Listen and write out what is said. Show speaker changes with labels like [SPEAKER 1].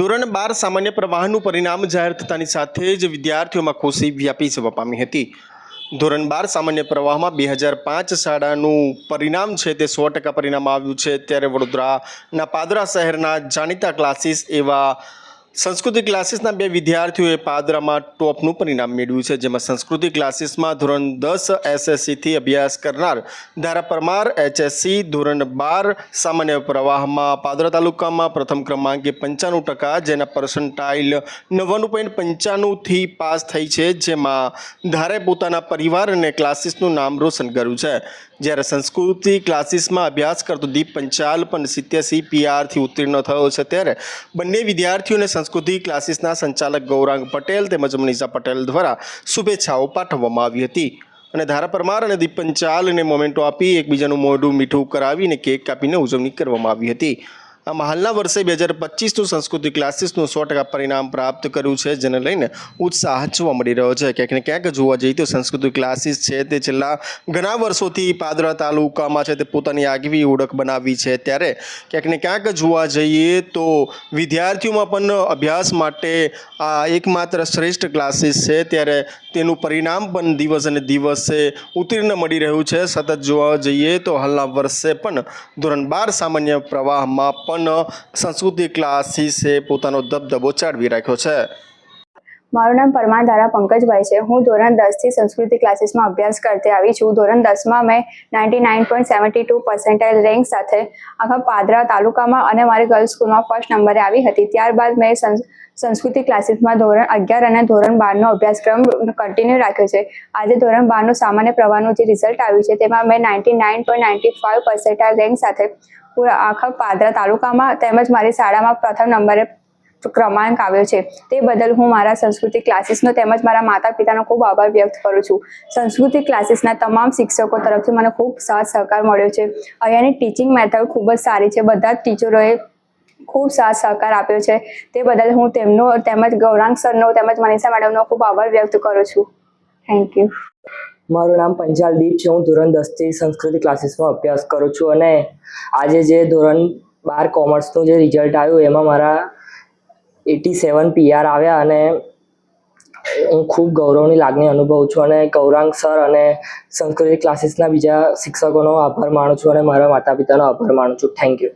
[SPEAKER 1] ધોરણ બાર સામાન્ય પ્રવાહનું પરિણામ જાહેર થતાની સાથે જ વિદ્યાર્થીઓમાં ખુશી વ્યાપી જવા પામી હતી. ધોરણ બાર સામાન્ય પ્રવાહમાં બે હજાર પાંચ શાળાનું પરિણામ છે તે સો ટકા પરિણામ આવ્યું છે. ત્યારે વડોદરાના પાદરા શહેરના જાણીતા ક્લાસીસ એવા સંસ્કૃતિ ક્લાસીસના બે વિદ્યાર્થીઓએ પાદરામાં ટોપનું પરિણામ મેળવ્યું છે, જેમાં સંસ્કૃતિ ક્લાસીસમાં ધોરણ દસ એસએસસીથી અભ્યાસ કરનાર ધારા પરમાર એચએસસી ધોરણ બાર સામાન્ય પ્રવાહમાં પાદરા તાલુકામાં પ્રથમ ક્રમાંકે પંચાણું ટકા, જેના પર્સન્ટાઇલ નવ્વાણું પોઈન્ટ પંચાણુંથી પાસ થઈ છે, જેમાં ધારે પોતાના પરિવાર અને ક્લાસીસનું નામ રોશન કર્યું છે. જ્યારે સંસ્કૃતિ ક્લાસીસમાં અભ્યાસ કરતો દીપ પંચાલ પણ સિત્યાસી પીઆરથી ઉત્તીર્ણ થયો છે ત્યારે બંને વિદ્યાર્થીઓને સંસ્કૃતિ ક્લાસીસના સંચાલક ગૌરાંગ પટેલ તેમજ મનીષા પટેલ દ્વારા શુભેચ્છાઓ પાઠવવામાં આવી હતી. અને ધારા પરમાર અને દીપ પંચાલને મોમેન્ટો આપી એકબીજાનું મોઢું મીઠું કરાવીને કેક કાપીને ઉજવણી કરવામાં આવી હતી. આમાં હાલના વર્ષે બે હજાર પચીસનું સંસ્કૃતિ ક્લાસીસનું સો ટકા પરિણામ પ્રાપ્ત કર્યું છે, જેને લઈને ઉત્સાહ જોવા મળી રહ્યો છે. ક્યાંક ને ક્યાંક જોવા જઈએ તો સંસ્કૃતિ ક્લાસીસ છે તે છેલ્લા ઘણા વર્ષોથી પાદરા તાલુકામાં છે તે પોતાની આગવી ઓળખ બનાવી છે. ત્યારે ક્યાંક ને ક્યાંક જોવા જઈએ તો વિદ્યાર્થીઓમાં પણ અભ્યાસ માટે આ એકમાત્ર શ્રેષ્ઠ ક્લાસીસ છે. ત્યારે તેનું પરિણામ પણ દિવસ અને દિવસે ઉત્તીર્ણ મળી રહ્યું છે. સતત જોવા જઈએ તો હાલના વર્ષે પણ ધોરણ બાર સામાન્ય પ્રવાહમાં પણ સંસ્કૃતિ ક્લાસીસે પોતાનો દબદબો ચાળવી રાખ્યો છે.
[SPEAKER 2] મારું નામ પરમાર ધારા પંકજભાઈ છે. હું ધોરણ દસથી સંસ્કૃતિ ક્લાસીસમાં અભ્યાસ કરતી આવી છું. ધોરણ દસમાં મેં ninety nine point seventy two percentile rank સાથે આખા પાદરા તાલુકામાં અને મારી ગર્લ્સ સ્કૂલમાં ફર્સ્ટ નંબરે આવી હતી. ત્યારબાદ મેં સંસ- સંસ્કૃતિ ક્લાસીસમાં ધોરણ અગિયાર અને ધોરણ બારનો અભ્યાસક્રમ કન્ટિન્યુ રાખ્યો છે. આજે ધોરણ બારનું સામાન્ય પ્રવાહનું જે રિઝલ્ટ આવ્યું છે, તેમાં મેં ninety nine point ninety five percentile rank સાથે આખા પાદરા તાલુકામાં તેમજ મારી શાળામાં પ્રથમ નંબરે ક્રમાંક આવ્યો છે. તે બદલ હું મારા સંસ્કૃતિ ક્લાસીસનો તેમજ મારા માતા પિતાનો ખૂબ આભાર વ્યક્ત કરું છું. સંસ્કૃતિ ક્લાસીસના તમામ શિક્ષકો તરફથી મને ખૂબ સાથ સહકાર મળ્યો છે. અહીંયાની ટીચિંગ મેથડ ખૂબ જ સારી છે. બધા જ ટીચરોએ ખૂબ સાથ સહકાર આપ્યો છે. તે બદલ હું તેમનો તેમજ ગૌરાંગ સરનો તેમજ મનીષા મેડમનો ખૂબ આભાર વ્યક્ત કરું છું. થેન્ક યુ
[SPEAKER 3] મારું નામ પંચાલ દીપ છે. હું ધોરણ દસથી સંસ્કૃતિ ક્લાસીસમાં અભ્યાસ કરું છું અને આજે જે ધોરણ બાર કોમર્સનું જે રિઝલ્ટ આવ્યું, એમાં મારા એટી સેવન પીઆર આવ્યા અને હું ખૂબ ગૌરવની લાગણી અનુભવું છું અને ગૌરાંગ સર અને સંસ્કૃતિ ક્લાસીસના બીજા શિક્ષકોનો આભાર માનું છું અને મારા માતા પિતાનો આભાર માનું છું. Thank you